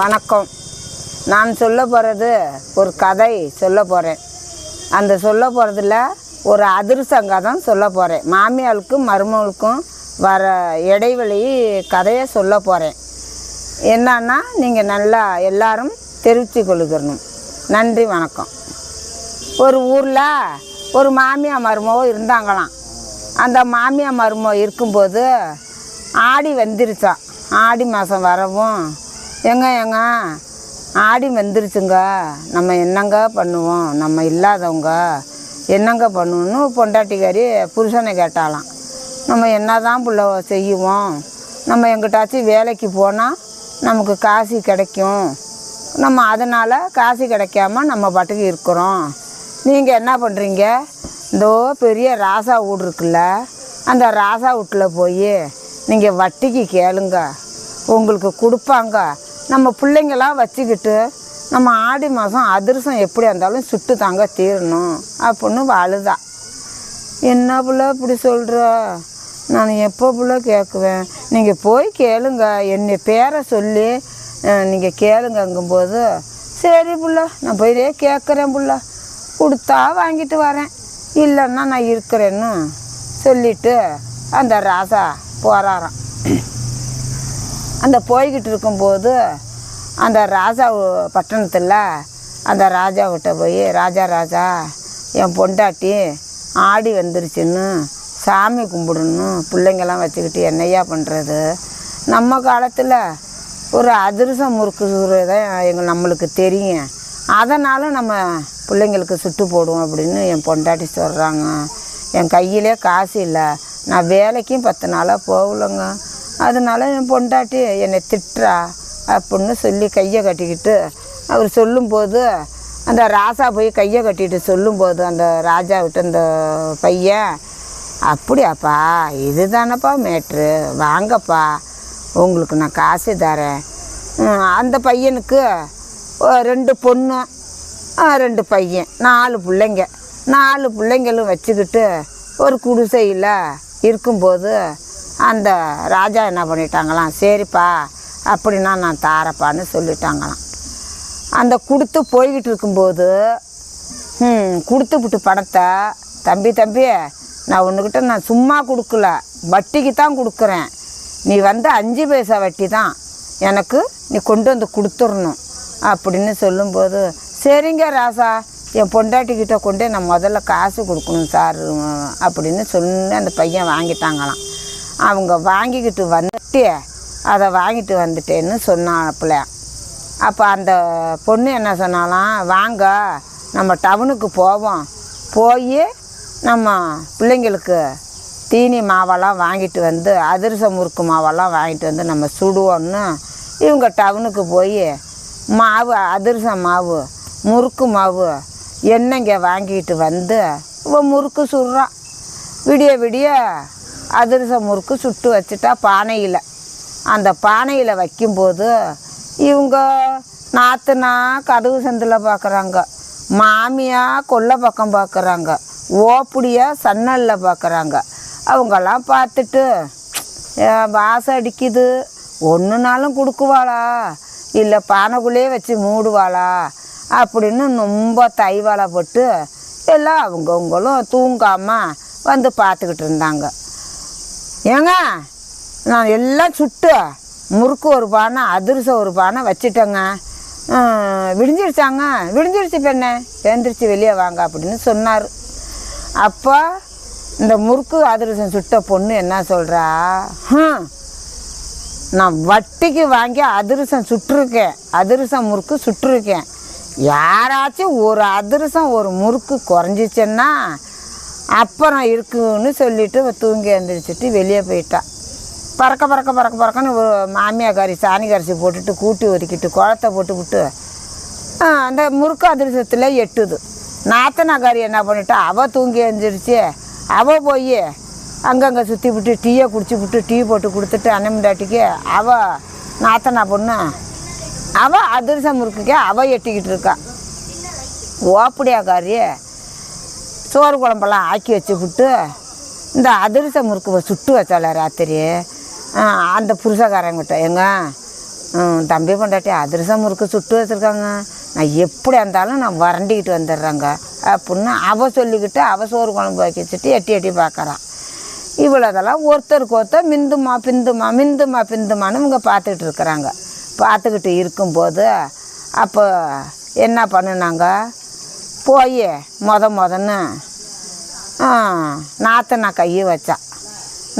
வணக்கம். நான் சொல்ல போகிறது ஒரு கதை சொல்ல போகிறேன் அந்த சொல்ல போகிறதுல ஒரு அதிர்ஷ்டம் கதை சொல்ல போகிறேன் மாமியாளுக்கும் மருமகளுக்கும் வர இடைவெளி கதையை சொல்ல போகிறேன் என்னன்னா நீங்கள் நல்லா எல்லாரும் தெரிவித்து கொள்ளுகிறணும் நன்றி வணக்கம். ஒரு ஊரில் ஒரு மாமியா மருமவோ இருந்தாங்களாம். அந்த மாமியா மருமோ இருக்கும்போது ஆடி வந்துருச்சான் ஆடி மாதம் வரவும் ஏங்க ஏங்க? ஆடி வந்துருச்சுங்க. நம்ம என்னங்க பண்ணுவோம்? நம்ம இல்லாதவங்க என்னங்க பண்ணுவோன்னு பொண்டாட்டிக்காரி புருஷனை கேட்டாலாம் நம்ம என்ன தான் புள்ள செய்வோம்? நம்ம எங்கிட்டாச்சும் வேலைக்கு போனால் நமக்கு காசு கிடைக்கும். நம்ம அதனால் காசு கிடைக்காம நம்ம பாட்டுக்கு இருக்கிறோம். நீங்கள் என்ன பண்ணுறீங்க இதோ பெரிய ராசா வீடு இருக்குல்ல அந்த ராசா வீட்டில் போய் நீங்கள் வட்டிக்கு கேளுங்க. உங்களுக்கு கொடுப்பாங்க. நம்ம பிள்ளைங்களாம் வச்சுக்கிட்டு நம்ம ஆடி மாதம் அதிரசம் எப்படி இருந்தாலும் சுட்டு தாங்க தீரணும். அப்படின்னு வாழுதா. என்ன புள்ள இப்படி சொல்கிற நான் எப்போ புள்ள கேட்குவேன் நீங்கள் போய் கேளுங்க. என்னை பேரை சொல்லி நீங்கள் கேளுங்கங்கும்போது சரி புள்ள நான் போய் கேட்குறேன் புள்ள. கொடுத்தா வாங்கிட்டு வரேன். இல்லைன்னா நான் இருக்கிறேன்னு சொல்லிட்டு அந்த ராசா போகிறாராம் அந்த போய்கிட்டு இருக்கும்போது அந்த ராஜா பட்டணத்தில் அந்த ராஜாவிட்ட போய் ராஜா ராஜா என் பொண்டாட்டி ஆடி வந்துருச்சுன்னு சாமி கும்பிடணும் பிள்ளைங்கெல்லாம் வச்சுக்கிட்டு என்னையா பண்ணுறது நம்ம காலத்தில் ஒரு அதிரசம் முறுக்கு தான் எங்கள் நம்மளுக்கு தெரியும். அதனால் நம்ம பிள்ளைங்களுக்கு சுட்டு போடுவோம் அப்படின்னு என் பொண்டாட்டி சொல்கிறாங்க என் கையிலே காசு இல்லை. நான் வேலைக்கும் பத்து நாளாக போகலங்க. அதனால என் பொண்டாட்டி என்னை திட்டுறா அப்படின்னு சொல்லி கையை கட்டிக்கிட்டு அவர் சொல்லும்போது அந்த ராசா போய் கையை கட்டிட்டு சொல்லும்போது அந்த ராஜா விட்டு அந்த பையன் அப்படியாப்பா இதுதானப்பா மேட்ரு? வாங்கப்பா உங்களுக்கு நான் காசு தரேன். அந்த பையனுக்கு ரெண்டு பொண்ணு ரெண்டு பையன் நாலு பிள்ளைங்க. நாலு பிள்ளைங்களும் வச்சுக்கிட்டு ஒரு குடிசையில் இருக்கும்போது அந்த ராஜா என்ன பண்ணிட்டாங்களாம் சரிப்பா அப்படின்னா நான் தாரப்பான்னு சொல்லிட்டாங்களாம். அந்த கொடுத்து போய்கிட்டு இருக்கும்போது கொடுத்து விட்டு பணத்தை தம்பி தம்பி நான் ஒன்றுக்கிட்ட நான் சும்மா கொடுக்கல வட்டிக்கு தான் கொடுக்குறேன். நீ வந்து அஞ்சு பைசா வட்டி தான் எனக்கு நீ கொண்டு வந்து கொடுத்துடணும் அப்படின்னு சொல்லும்போது சரிங்க ராசா என் பொண்டாட்டிக்கிட்ட கொண்டு நான் முதல்ல காசு கொடுக்கணும் சார் அப்படின்னு சொன்ன அந்த பையன் வாங்கிட்டாங்களாம். அவங்க வாங்கிக்கிட்டு வந்துட்டு அதை வாங்கிட்டு வந்துட்டேன்னு சொன்னாப்புல. அப்போ அந்த பொண்ணு என்ன சொன்னாலாம் வாங்க நம்ம டவுனுக்கு போவோம். போய் நம்ம பிள்ளைங்களுக்கு தீனி மாவெல்லாம் வாங்கிட்டு வந்து அதிரச முறுக்கு மாவெல்லாம் வாங்கிட்டு வந்து நம்ம சுடுவோன்னு இவங்க டவுனுக்கு போய் மாவு அதிரச மாவு முறுக்கு மாவு எண்ணெய்ங்க வாங்கிட்டு வந்து இவன் முறுக்கு சுடுறான் விடிய விடிய அதிரச முறுக்கு சுட்டு வச்சுட்டா பானையில். அந்த பானையில் வைக்கும்போது இவங்க நாத்துனா கதவு செந்தில் பார்க்குறாங்க மாமியா கொல்லை பக்கம் பார்க்குறாங்க ஓப்படியாக சன்னலில் பார்க்குறாங்க அவங்கெல்லாம் பார்த்துட்டு வாசம் அடிக்குது. ஒன்றுனாலும் கொடுக்குவாளா? இல்லை பானைக்குள்ளேயே வச்சு மூடுவாளா? அப்படின்னு ரொம்ப தைவாளப்பட்டு எல்லாம் அவங்கவுங்களும் தூங்காமல் வந்து பார்த்துக்கிட்டு இருந்தாங்க. ஏங்க நான் எல்லாம் சுட்டு முறுக்கு ஒரு பானை அதிரசம் ஒரு பானை வச்சுட்டேங்க. விடிஞ்சிருச்சாங்க? விடிஞ்சிருச்சு பெண்ணே எழுந்திரிச்சு வெளியே வாங்க அப்படின்னு சொன்னார். அப்போ இந்த முறுக்கு அதிரசம் சுட்ட பொண்ணு என்ன சொல்கிறா நான் வட்டிக்கு வாங்கி அதிரசம் சுட்டிருக்கேன். அதிரசம் முறுக்கு சுட்டிருக்கேன். யாராச்சும் ஒரு அதிரசம் ஒரு முறுக்கு குறைஞ்சிச்சுன்னா அப்புறம் இருக்குன்னு சொல்லிட்டு தூங்கி எழுந்திரிச்சிட்டு வெளியே போயிட்டான் பறக்க பறக்க பறக்க பறக்கன்னு ஒரு மாமியா கறி சாணி கரிசி போட்டுட்டு கூட்டி ஒதுக்கிட்டு குளத்தை போட்டு விட்டு அந்த முறுக்கு அதிரசத்தில் எட்டுது. நாத்தனா கறி என்ன பண்ணிட்டா அவள் தூங்கி எழுந்திரிச்சு அவள் போய் அங்கங்கே சுற்றி விட்டு டீயை குடிச்சு விட்டு டீ போட்டு கொடுத்துட்டு அன்னமிண்டாட்டிக்கு அவள் நாத்தனா பொண்ணு அவள் அதிரசம் முறுக்குக்கே அவள் எட்டிக்கிட்டு இருக்கான் ஓப்படியா சோறு குழம்பெல்லாம் ஆக்கி வச்சு விட்டு இந்த அதிரச முறுக்கு சுட்டு வச்சால ராத்திரி. அந்த புருஷக்காரங்கிட்ட. எங்க தம்பி பொண்டாட்டி அதிரசம் முறுக்கு சுட்டு வச்சுருக்காங்க. நான் எப்படி இருந்தாலும் நான் வறண்டிக்கிட்டு வந்துடுறேங்க. அப்படின்னு அவ சொல்லிக்கிட்டு அவ சோறு குழம்பு வைக்க வச்சுட்டு எட்டி எட்டி பார்க்குறான் இவ்வளோதெல்லாம் ஒருத்தருக்கு ஒருத்தர் மிந்துமா பிந்துமா மிந்துமா பிந்துமான்னு இவங்க பார்த்துக்கிட்டு இருக்கிறாங்க. பார்த்துக்கிட்டு இருக்கும்போது அப்போ என்ன பண்ணுனாங்க? போய் மொத மொதன்னு. நாத்தனா கையை வச்சா.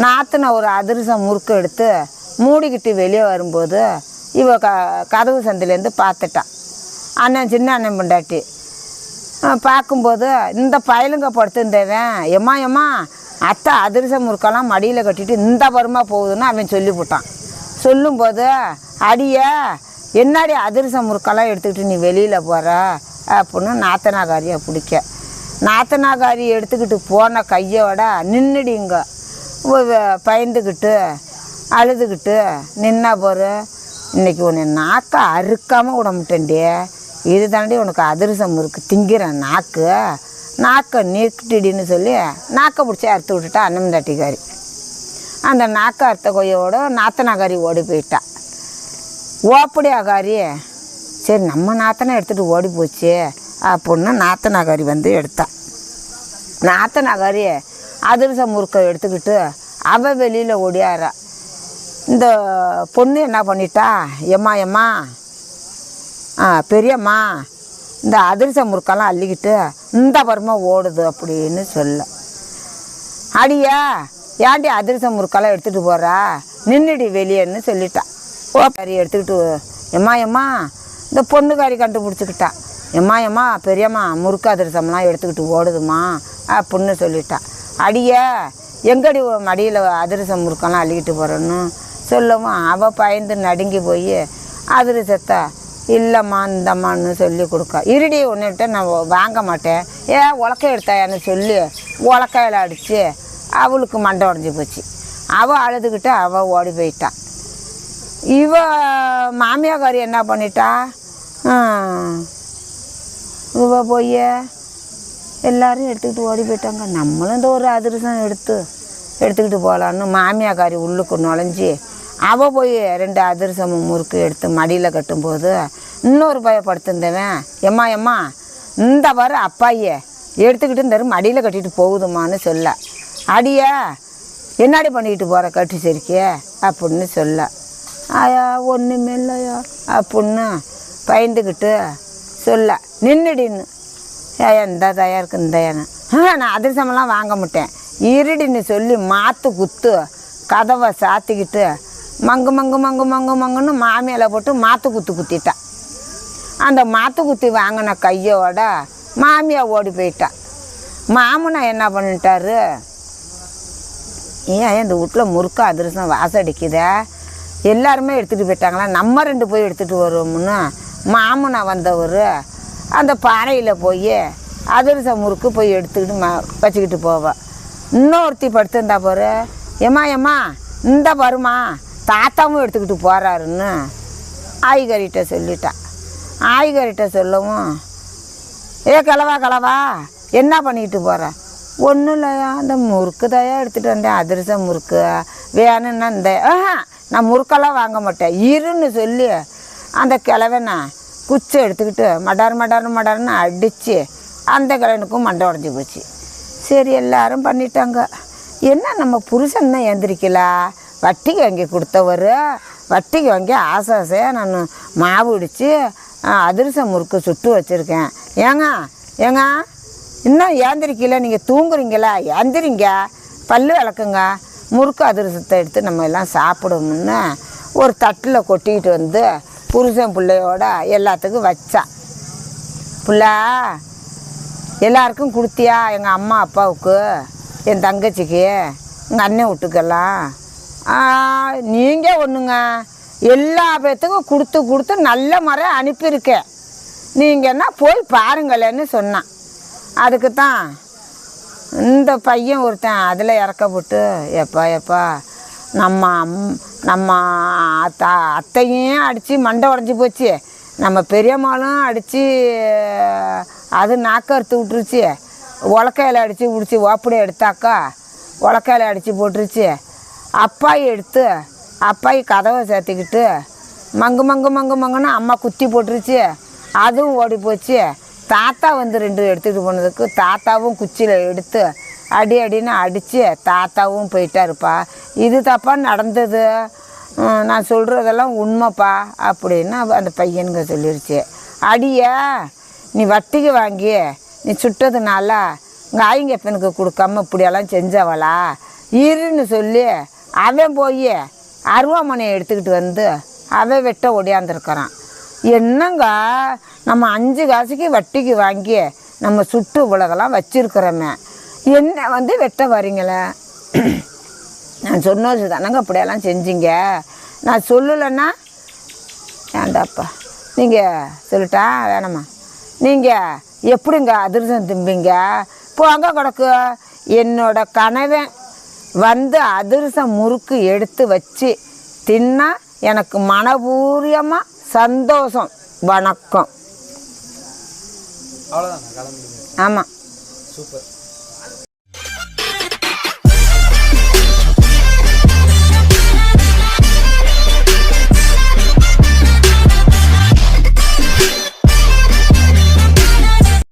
நாத்தனா ஒரு அதிரசம் முறுக்கு எடுத்து மூடிக்கிட்டு வெளியே வரும்போது இவ க கதவு சந்திலேருந்து பார்த்துட்டான் அண்ணன் சின்ன அண்ணன் பொண்டாட்டி. பார்க்கும்போது இந்த பயலுங்க படுத்திருந்தவன் எம்மா எம்மா அத்தை அதிரசம் முறுக்கெல்லாம் மடியில் கட்டிட்டு இந்த பருமா போகுதுன்னு அவன் சொல்லிவிட்டான் சொல்லும்போது அடிய என்னாடி அதிரசம் முறுக்கெல்லாம் எடுத்துக்கிட்டு நீ வெளியில் போகிற அப்படின்னு நாத்தனாகாரியை பிடிக்க. நாத்தனாகாரி எடுத்துக்கிட்டு போன கையோட நின்றுடிங்க பயந்துக்கிட்டு அழுதுகிட்டு நின்னா போகிற இன்றைக்கி உன்னை நாக்கை அறுக்காமல் விட மாட்டேன்டி. இது தாண்டி உனக்கு அதிரசம் இருக்குது திங்கிற நாக்கு. நாக்கை நீக்கிட்டுடின்னு சொல்லி நாக்கை பிடிச்சி அறுத்து விட்டுட்டா அன்னம்தாட்டிக்காரி அந்த நாக்கை அறுத்த கொய்யோட நாத்தனாகாரி ஓடி போயிட்டா. ஓப்படியாகாரி சரி நம்ம நாத்தனை எடுத்துகிட்டு ஓடி போச்சு. அப்படின்னு நாத்தனாகாரி வந்து எடுத்தான் நாத்த நகரி அதிரசம் முறுக்கை எடுத்துக்கிட்டு அவ வெளியில் ஓடியாரா. இந்த பொண்ணு என்ன பண்ணிட்டா எம்மா எம்மா ஆ பெரியம்மா இந்த அதிரசம் முறுக்கெல்லாம் அள்ளிக்கிட்டு இந்த பருமா ஓடுது அப்படின்னு சொல்ல. அடியா ஏன்டி அதிரசம் முறுக்கெல்லாம் எடுத்துகிட்டு போகிறா நின்றுடி வெளியேன்னு சொல்லிட்டா. ஓ கறி எடுத்துக்கிட்டு எம்மா எம்மா இந்த பொண்ணுக்காரி கண்டுபிடிச்சிக்கிட்டா. எம்மா எம்மா பெரியம்மா முறுக்கு அதிரசம்லாம் எடுத்துக்கிட்டு ஓடுதுமா அப்படின்னு சொல்லிட்டா. அடியே எங்கடி மடியில் அதிரசம் முறுக்கெல்லாம் அள்ளிக்கிட்டு போகிறேன்னு சொல்லவும் அவள் பயந்து நடுங்கி போய் அதிரசத்தை இல்லைம்மா இந்தம்மான்னு சொல்லி கொடுக்க. இருடி ஒன்றுகிட்ட நான் வாங்க மாட்டேன். ஏன் உலக்க எடுத்தாயான்னு சொல்லி உலக்கையில் அடித்து அவளுக்கு மண்டை உடஞ்சி போச்சு. அவள் அழுதுகிட்டு அவள் ஓடி போயிட்டான் இவ மாமியாக்காரி என்ன பண்ணிட்டா? ஹம், இவ போய் எல்லாரும் எடுத்துக்கிட்டு ஓடி போயிட்டாங்க. நம்மளும் இந்த ஒரு அதிரசம் எடுத்து எடுத்துக்கிட்டு போகலான்னு மாமியாக்காரி உள்ளுக்கு நுழைஞ்சி அவள் போய் ரெண்டு அதிரசமும் முறுக்கு எடுத்து மடியில் கட்டும்போது இன்னொரு பயப்படுத்திருந்தவன் எம்மா எம்மா இந்த பாரு அப்பாயே எடுத்துக்கிட்டு இந்த மடியில் கட்டிட்டு போகுதுமான்னு சொல்ல. அடியா என்னடி பண்ணிக்கிட்டு போகிற கட்டி சரிக்கே அப்படின்னு சொல்ல. ஆயா ஒன்றுமே இல்லையா? அப்படின்னு பயந்துக்கிட்டு சொல்ல நின்றுடின்னு ஏயா இந்த தயா இருக்கு இந்த நான் அதிரசமெல்லாம் வாங்க மாட்டேன். இருடின்னு சொல்லி மாற்று குத்து கதவை சாத்திக்கிட்டு மங்கு மங்கு மங்கு மங்கு மங்குன்னு மாமியால போட்டு மாற்று குத்து குத்திட்டான் அந்த மாற்று குத்தி வாங்கின கையோட மாமியா ஓடி போயிட்டா. மாமனா என்ன பண்ணிட்டாரு? ஏன் இந்த வீட்டில் முறுக்க அதிரசம் வாசடிக்குதே எல்லாருமே எடுத்துகிட்டு போயிட்டாங்களா? நம்ம ரெண்டு போய் எடுத்துகிட்டு வருவோம்னு மாமனா வந்தவர் அந்த பாறையில் போய் அதிரசம் முறுக்கு போய் எடுத்துக்கிட்டு மா வச்சுக்கிட்டு போவேன் இன்னொருத்தி படுத்திருந்தா பாரு ஏம்மா ஏம்மா இந்த வருமா தாத்தாவும் எடுத்துக்கிட்டு போகிறாருன்னு ஆய்கறிகிட்ட சொல்லிட்டா. ஆய்கறிகிட்ட சொல்லவும் ஏ கலவா கலவா என்ன பண்ணிக்கிட்டு போகிற ஒன்றும் இல்லையா அந்த முறுக்கு தயா எடுத்துகிட்டு வந்தேன் அதிரசம் முறுக்கு வேணும்னா இந்த ஆஹா நான் முறுக்கெல்லாம் வாங்க மாட்டேன் இருன்னு சொல்லி அந்த கிழவனை குச்சி எடுத்துக்கிட்டு மடார் மடார் மடார்னு அடித்து அந்த கிழவனுக்கும் மண்டை உடஞ்சி போச்சு. சரி எல்லாரும் பண்ணிட்டாங்க. என்ன நம்ம புருஷன் தான் எந்திரிக்கல? வட்டிக்கு வாங்கி கொடுத்தவர் வட்டிக்கு வாங்கி ஆசை ஆசையாக நான் மாவு இடித்து அதிரசம் முறுக்கு சுட்டு வச்சுருக்கேன். ஏங்க ஏங்க இன்னும் ஏந்திரிக்கல? நீங்கள் தூங்குறீங்களா? ஏந்திரிங்க. பல்லு விளக்குங்க. முறுக்கு அதிரசத்தை எடுத்து நம்ம எல்லாம் சாப்பிடுவோம்னு ஒரு தட்டில் கொட்டிக்கிட்டு வந்து புருஷன் பிள்ளையோட எல்லாத்துக்கும் வச்சா. பிள்ளை எல்லாருக்கும் கொடுத்தியா? எங்கள் அம்மா அப்பாவுக்கு என் தங்கச்சிக்கு எங்கள் அண்ணன் வீட்டுக்கெல்லாம். நீங்கள் ஒன்றுங்க எல்லா பேர்த்துக்கும் கொடுத்து கொடுத்து நல்ல முறையாக அனுப்பியிருக்கேன் நீங்கள் என்ன போய் பாருங்களேன்னு சொன்னான். அதுக்கு தான் இந்த பையன் ஒருத்தன் அதில் இறக்கப்பட்டு எப்பா எப்பா நம்ம அம் நம்ம அத்தா அத்தையும் அடித்து மண்டை உடஞ்சி போச்சு. நம்ம பெரியம்மாளும் அடித்து அது நாக்க அறுத்து விட்டுருச்சு. உலக்கையில் அடித்து பிடிச்சி ஓப்படி எடுத்தாக்கா உலக்கையில் அடித்து போட்டுருச்சு. அப்பாய் எடுத்து அப்பாய் கதவை சேர்த்துக்கிட்டு மங்கு மங்கு மங்கு மங்குன்னு அம்மா குத்தி போட்டுருச்சு. அதுவும் ஓடி போச்சு தாத்தா வந்து ரெண்டு எடுத்துகிட்டு போனதுக்கு தாத்தாவும் குச்சியில் எடுத்து அடி அடின்னு அடித்து தாத்தாவும் போயிட்டாருப்பா. இது தப்பாக நடந்தது. நான் சொல்கிறதெல்லாம் உண்மைப்பா அப்படின்னு அந்த பையனுங்க சொல்லிருச்சு. அடியா நீ வட்டிக்கு வாங்கி நீ சுட்டதுனால உங்கள் ஆயிங்கப்பனுக்கு கொடுக்காம இப்படியெல்லாம் செஞ்சவளா? இருன்னு சொல்லி அவன் போய் அருவாமனையை எடுத்துக்கிட்டு வந்து அவன் வெட்ட ஒடியாந்துருக்கிறான் என்னங்க நம்ம அஞ்சு காசுக்கு வட்டிக்கு வாங்கி நம்ம சுட்டு உலகெல்லாம் வச்சுருக்கிறோமே. என்ன வந்து வெட்ட வரீங்களே? நான் சொன்னது தானங்க அப்படியெல்லாம் செஞ்சீங்க. நான் சொல்லலைன்னா ஏண்டாப்பா நீங்கள் சொல்லட்டா வேணாமா? நீங்கள் எப்படிங்க அதிர்ஷ்டம் திம்பிங்க? போங்க கிடக்கு. என்னோட கணவன் வந்து அதிர்ஷ்டம் முறுக்கு எடுத்து வச்சு தின்னா எனக்கு மனபூரியமாக சந்தோஷம் வணக்கம். ஆமாம் சூப்பர்.